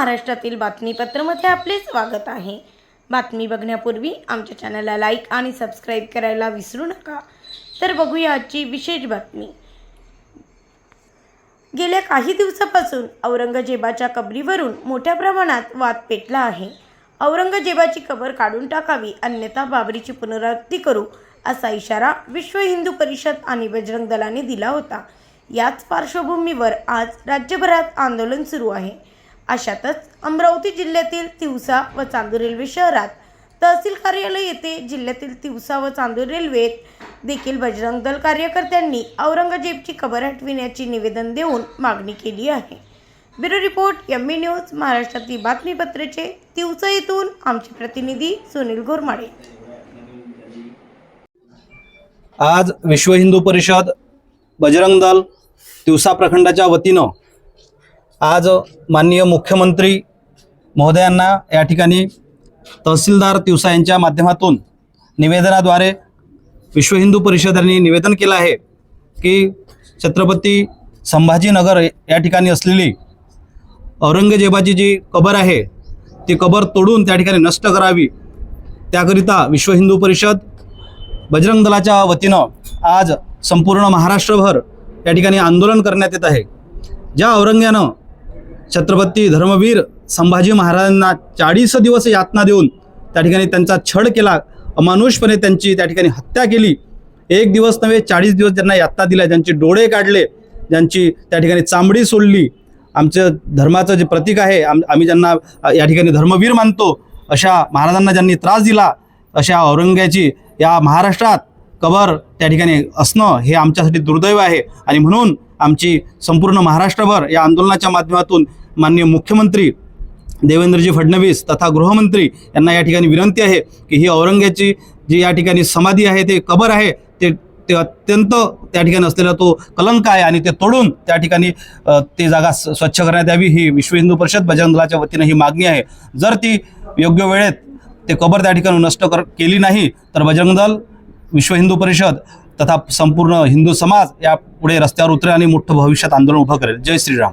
महाराष्ट्रातील बातमीपत्रमध्ये आपले स्वागत आहे. बातमी बघण्यापूर्वी आमच्या चॅनलला लाईक आणि सबस्क्राईब करायला विसरू नका. तर बघूया आजची विशेष बातमी. गेल्या काही दिवसापासून औरंगजेबाच्या कबरीवरून मोठ्या प्रमाणात वाद पेटला आहे. औरंगजेबाची कबर काढून टाकावी अन्यथा बाबरीची पुनरावृत्ती करू असा इशारा विश्व हिंदू परिषद आणि बजरंग दलाने दिला होता. याच पार्श्वभूमीवर आज राज्यभरात आंदोलन सुरू आहे. अशातच अमरावती जिल्ह्यातील तिवसा व चांदूर रेल्वे शहरात तहसील कार्यालय येथे जिल्ह्यातील तिवसा व चांदूर रेल्वेत देखील बजरंग दल कार्यकर्त्यांनी औरंगजेबची कबर हटविण्याची निवेदन देऊन मागणी केली आहे. Bureau report M B news महाराष्ट्रातील बातमीपत्राचे तिवसा येथून आमचे प्रतिनिधी सुनील घोरमाडे. आज विश्व हिंदू परिषद बजरंग दल तिवसा प्रखंडाच्या वतीनं आज माननीय मुख्यमंत्री महोदयांना या ठिकाणी तहसीलदार तिवसा यांच्या माध्यमातून निवेदनाद्वारे विश्व हिंदू परिषदांनी निवेदन केलं आहे की छत्रपती संभाजीनगर या ठिकाणी असलेली औरंगजेबाची जी कबर आहे ती कबर तोडून त्या ठिकाणी नष्ट करावी. त्याकरिता विश्व हिंदू परिषद बजरंग दलाच्या वतीनं आज संपूर्ण महाराष्ट्रभर या ठिकाणी आंदोलन करण्यात येत आहे. ज्या औरंग्यानं छत्रपती धर्मवीर संभाजी महाराजांना चाळीस दिवस यातना देऊन त्या ठिकाणी त्यांचा छळ केला. अमानुषपणे त्यांची त्या ठिकाणी हत्या केली. एक दिवस नव्हे चाळीस दिवस ज्यांना यातना दिल्या. ज्यांचे डोळे काढले ज्यांची त्या ठिकाणी चांबडी सोडली. आमचं धर्माचं जे प्रतीक आहे आम आम्ही ज्यांना या ठिकाणी धर्मवीर मानतो अशा महाराजांना ज्यांनी त्रास दिला अशा औरंग्याची या महाराष्ट्रात कबर त्या ठिकाणी असणं हे आमच्यासाठी दुर्दैव आहे. आणि म्हणून आमची संपूर्ण महाराष्ट्रभर या आंदोलनाच्या माध्यमातून माननीय मुख्यमंत्री देवेंद्रजी फडणवीस तथा गृहमंत्री यांना या ठिकाणी विनंती आहे की ही औरंग्याची जी या ठिकाणी समाधी आहे ते कबर आहे ते ते अत्यंत त्या ठिकाणी असलेला तो कलंक आहे आणि ते तोडून त्या ठिकाणी ते जागा स्वच्छ करण्यात यावी ही विश्व हिंदू परिषद बजरंग दलाच्या वतीनं ही मागणी आहे. जर ती योग्य वेळेत ते कबर त्या ठिकाणी नष्ट कर केली नाही तर बजरंग दल विश्व हिंदू परिषद तथा संपूर्ण हिंदू समाज या पुढे रस्त्यावर उतरेल आणि मोठं भविष्यात आंदोलन उभं करेल. जय श्रीराम.